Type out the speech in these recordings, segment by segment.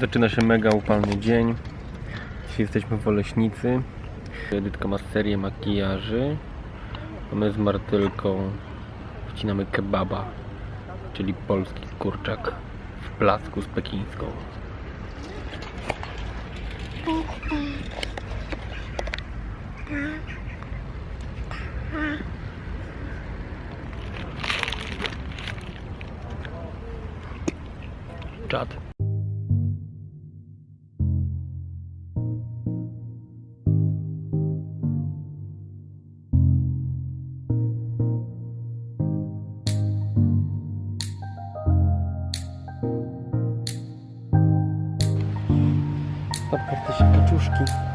Zaczyna się mega upalny dzień. Dzisiaj jesteśmy w Oleśnicy. Edytka ma serię makijaży. A my z Martylką wcinamy kebaba, czyli polski kurczak w placku z pekińską. Czad. Again, Tip.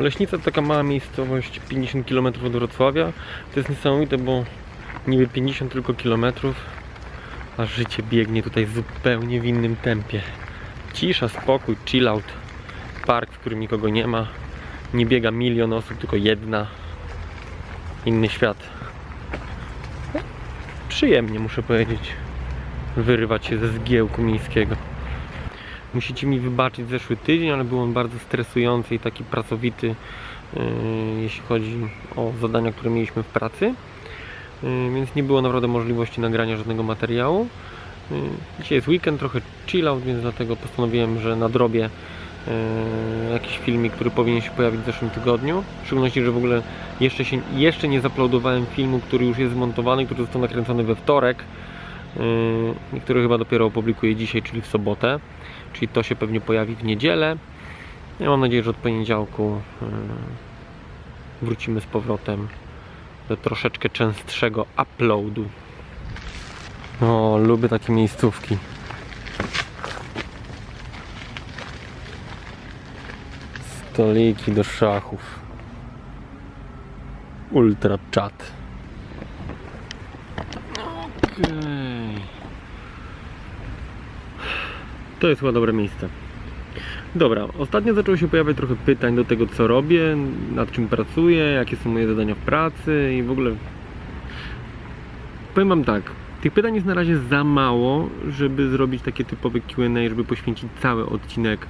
Oleśnica to taka mała miejscowość 50 km od Wrocławia. To jest niesamowite, bo niby 50 tylko kilometrów, a życie biegnie tutaj zupełnie w innym tempie. Cisza, spokój, chill out. Park, w którym nikogo nie ma. Nie biega milion osób, tylko jedna. Inny świat. Przyjemnie, muszę powiedzieć, wyrywać się ze zgiełku miejskiego. Musicie mi wybaczyć zeszły tydzień, ale był on bardzo stresujący i taki pracowity, yy, jeśli chodzi o zadania, które mieliśmy w pracy. Yy, więc nie było naprawdę możliwości nagrania żadnego materiału. Yy, Dzisiaj jest weekend, trochę chill out, więc dlatego postanowiłem, że nadrobię yy, jakiś filmik, który powinien się pojawić w zeszłym tygodniu. W szczególności, że w ogóle jeszcze, się, jeszcze nie zaplodowałem filmu, który już jest zmontowany, który został nakręcony we wtorek. I który chyba dopiero opublikuję dzisiaj, czyli w sobotę. Czyli to się pewnie pojawi w niedzielę. Ja mam nadzieję, że od poniedziałku wrócimy z powrotem do troszeczkę częstszego uploadu. O, lubię takie miejscówki. Stoliki do szachów. Ultra chat. Okej. To jest chyba dobre miejsce. Dobra, ostatnio zaczęło się pojawiać trochę pytań do tego, co robię, nad czym pracuję, jakie są moje zadania w pracy i w ogóle. Powiem Wam tak, tych pytań jest na razie za mało, żeby zrobić takie typowe QA, żeby poświęcić cały odcinek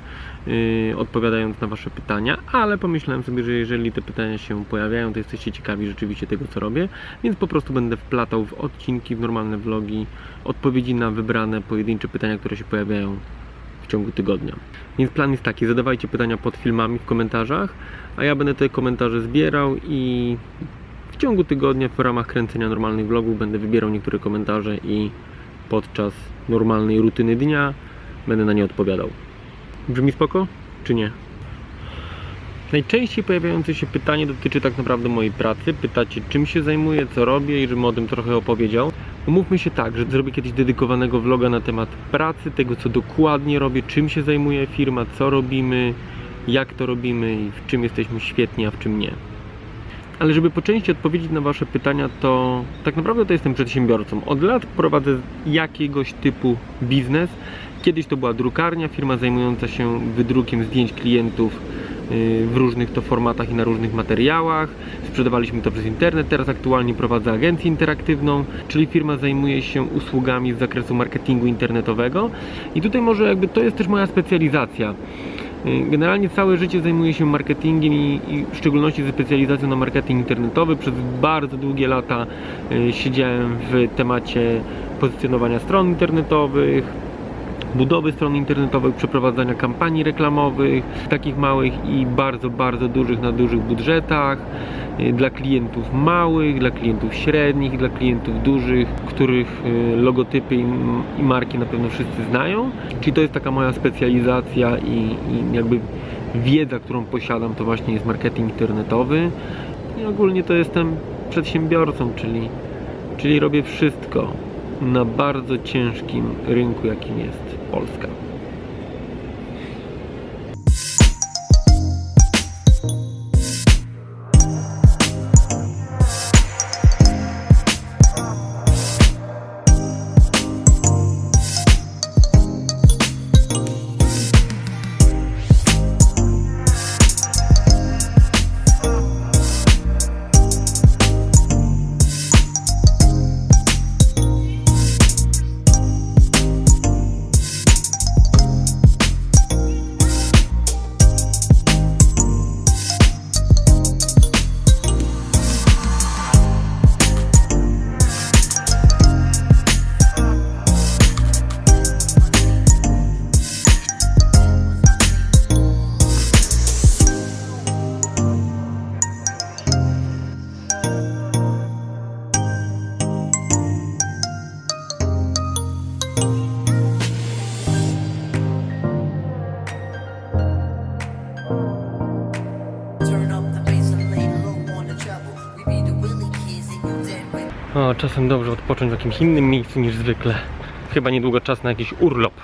yy, odpowiadając na Wasze pytania, ale pomyślałem sobie, że jeżeli te pytania się pojawiają, to jesteście ciekawi rzeczywiście tego, co robię, więc po prostu będę wplatał w odcinki, w normalne vlogi odpowiedzi na wybrane pojedyncze pytania, które się pojawiają ciągu tygodnia. Więc plan jest taki, zadawajcie pytania pod filmami w komentarzach, a ja będę te komentarze zbierał i w ciągu tygodnia w ramach kręcenia normalnych vlogów będę wybierał niektóre komentarze i podczas normalnej rutyny dnia będę na nie odpowiadał. Brzmi spoko? Czy nie? Najczęściej pojawiające się pytanie dotyczy tak naprawdę mojej pracy. Pytacie, czym się zajmuję, co robię i żebym o tym trochę opowiedział. Umówmy się tak, że zrobię kiedyś dedykowanego vloga na temat pracy, tego co dokładnie robię, czym się zajmuje firma, co robimy, jak to robimy i w czym jesteśmy świetni, a w czym nie. Ale żeby po części odpowiedzieć na Wasze pytania, to tak naprawdę to jestem przedsiębiorcą. Od lat prowadzę jakiegoś typu biznes. Kiedyś to była drukarnia, firma zajmująca się wydrukiem zdjęć klientów w różnych to formatach i na różnych materiałach. Sprzedawaliśmy to przez internet. Teraz aktualnie prowadzę agencję interaktywną, czyli firma zajmuje się usługami z zakresu marketingu internetowego. I tutaj może jakby to jest też moja specjalizacja. Generalnie całe życie zajmuję się marketingiem i, i w szczególności ze specjalizacją na marketing internetowy. Przez bardzo długie lata y, siedziałem w temacie pozycjonowania stron internetowych, budowy stron internetowych, przeprowadzania kampanii reklamowych, takich małych i bardzo, bardzo dużych na dużych budżetach, y, dla klientów małych, dla klientów średnich, dla klientów dużych, których y, logotypy i, marki na pewno wszyscy znają. Czyli to jest taka moja specjalizacja i, i jakby wiedza, którą posiadam, to właśnie jest marketing internetowy. I ogólnie to jestem przedsiębiorcą, czyli, czyli robię wszystko na bardzo ciężkim rynku, jakim jest Polska. Czasem dobrze odpocząć w jakimś innym miejscu niż zwykle. Chyba niedługo czas na jakiś urlop.